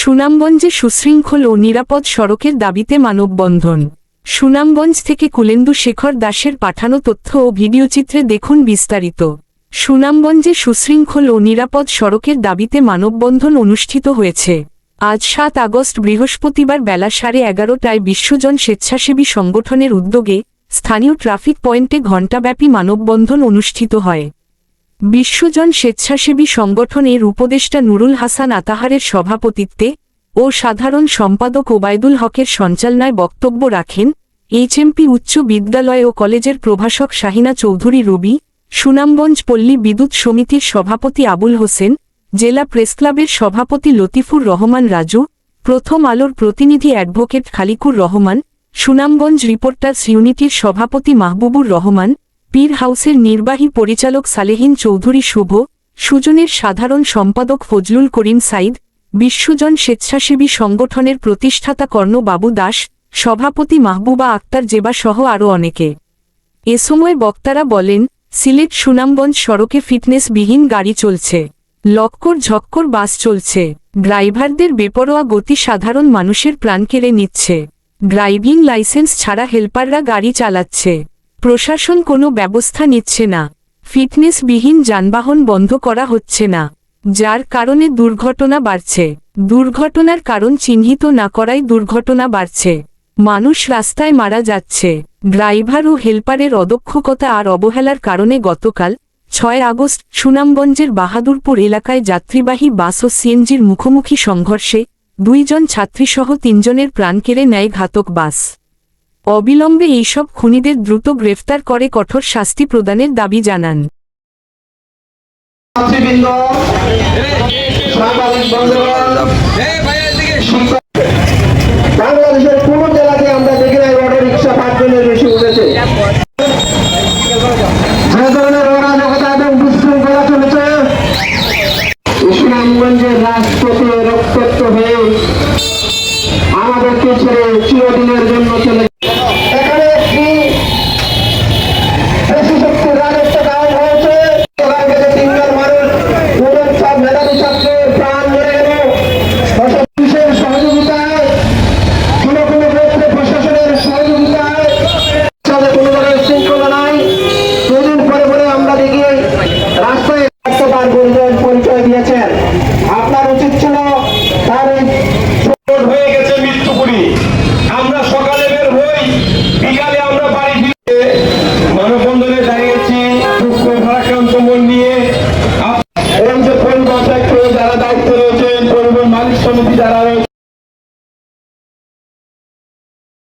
সুনামগঞ্জে সুশৃঙ্খল ও নিরাপদ সড়কের দাবিতে মানববন্ধন। সুনামগঞ্জ থেকে কুলেন্দু শেখর দাসের পাঠানো তথ্য ও ভিডিওচিত্রে দেখুন বিস্তারিত। সুনামগঞ্জে সুশৃঙ্খল ও নিরাপদ সড়কের দাবিতে মানববন্ধন অনুষ্ঠিত হয়েছে। আজ সাত আগস্ট বৃহস্পতিবার বেলা সাড়ে এগারোটায় বিশ্বজন স্বেচ্ছাসেবী সংগঠনের উদ্যোগে স্থানীয় ট্রাফিক পয়েন্টে ঘণ্টাব্যাপী মানববন্ধন অনুষ্ঠিত হয়। বিশ্বজন স্বেচ্ছাসেবী সংগঠনের উপদেষ্টা নুরুল হাসান আতাহারের সভাপতিত্বে ও সাধারণ সম্পাদক ওবায়দুল হকের সঞ্চালনায় বক্তব্য রাখেন এইচএমপি উচ্চ বিদ্যালয় ও কলেজের প্রভাষক শাহিনা চৌধুরী রবি, সুনামগঞ্জ পল্লী বিদ্যুৎ সমিতির সভাপতি আবুল হোসেন, জেলা প্রেসক্লাবের সভাপতি লতিফুর রহমান রাজু, প্রথম আলোর প্রতিনিধি অ্যাডভোকেট খালিকুর রহমান, সুনামগঞ্জ রিপোর্টার্স ইউনিটির সভাপতি মাহবুবুর রহমান পীর হাউসের নির্বাহী পরিচালক সালেহিন চৌধুরী শুভ, সুজনের সাধারণ সম্পাদক ফজলুল করিম সাইদ বিশ্বজন স্বেচ্ছাসেবী সংগঠনের প্রতিষ্ঠাতা কর্ণ বাবু দাস, সভাপতি মাহবুবা আক্তার জেবা সহ আরও অনেকে। এ সময় বক্তারা বলেন, সিলেট সুনামগঞ্জ সড়কে ফিটনেসবিহীন গাড়ি চলছে। লক্কর ঝক্কর বাস চলছে। ড্রাইভারদের বেপরোয়া গতি সাধারণ মানুষের প্রাণ কেড়ে নিচ্ছে। ড্রাইভিং লাইসেন্স ছাড়া হেল্পাররা গাড়ি চালাচ্ছে। প্রশাসন কোনো ব্যবস্থা নিচ্ছে না। ফিটনেসবিহীন যানবাহন বন্ধ করা হচ্ছে না। যার কারণে দুর্ঘটনা বাড়ছে। দুর্ঘটনার কারণ চিহ্নিত না করাই দুর্ঘটনা বাড়ছে। মানুষ রাস্তায় মারা যাচ্ছে। ড্রাইভার ও হেল্পারের অদক্ষকতা আর অবহেলার কারণে গতকাল ছয় আগস্ট সুনামগঞ্জের বাহাদুরপুর এলাকায় যাত্রীবাহী বাস ও সিএনজির মুখোমুখি সংঘর্ষে দুইজন ছাত্রীসহ তিনজনের প্রাণ কেড়ে নেয় ঘাতক বাস। অবিলম্বে এইসব খুনিদের দ্রুত গ্রেফতার করে কঠোর শাস্তি প্রদানের দাবি জানান। রক্তাক্ত হয়ে আমাদেরকে ছেড়ে চিরদিনের জন্য চলে